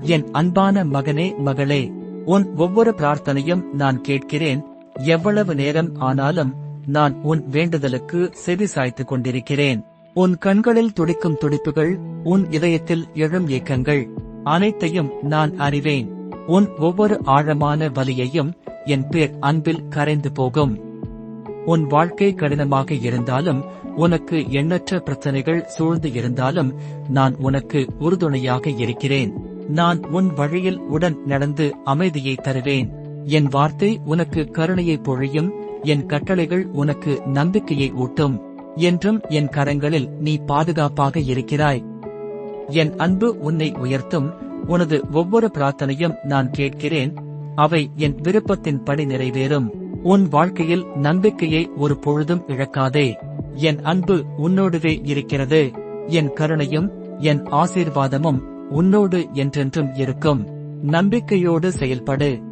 என் அன்பான மகனே மகளே உன் ஒவ்வொரு பிரார்த்தனையும் நான் கேட்கிறேன். எவ்வளவு நேரம் ஆனாலும் நான் உன் வேண்டுதலுக்கு செவி சாய்த்துக் கொண்டிருக்கிறேன். உன் கண்களில் துடிக்கும் துடிப்புகள் உன் இதயத்தில் எழும் ஏக்கங்கள் அனைத்தையும் நான் அறிவேன். உன் ஒவ்வொரு ஆழமான வலியையும் என் பேர் அன்பில் கரைந்து போகும். உன் வாழ்க்கை கடினமாக இருந்தாலும் உனக்கு எண்ணற்ற பிரச்சனைகள் சூழ்ந்து இருந்தாலும் நான் உனக்கு உறுதுணையாக இருக்கிறேன். நான் உன் வழியில் உடன் நடந்து அமைதியை தருவேன். என் வார்த்தை உனக்கு கருணையை பொழியும் என் கட்டளைகள் உனக்கு நம்பிக்கையை ஊட்டும். என்றும் என் கரங்களில் நீ பாதுகாப்பாக இருக்கிறாய். என் அன்பு உன்னை உயர்த்தும் உனது ஒவ்வொரு பிரார்த்தனையும் நான் கேட்கிறேன். அவை என் விருப்பத்தின் படி நிறைவேறும். உன் வாழ்க்கையில் நம்பிக்கையை ஒரு பொழுதும் இழக்காதே. என் அன்பு உன்னோடுவே இருக்கிறது. என் கருணையும் என் ஆசீர்வாதமும் உன்னோடு என்றென்றும் இருக்கும். நம்பிக்கையோடு செயல்படு.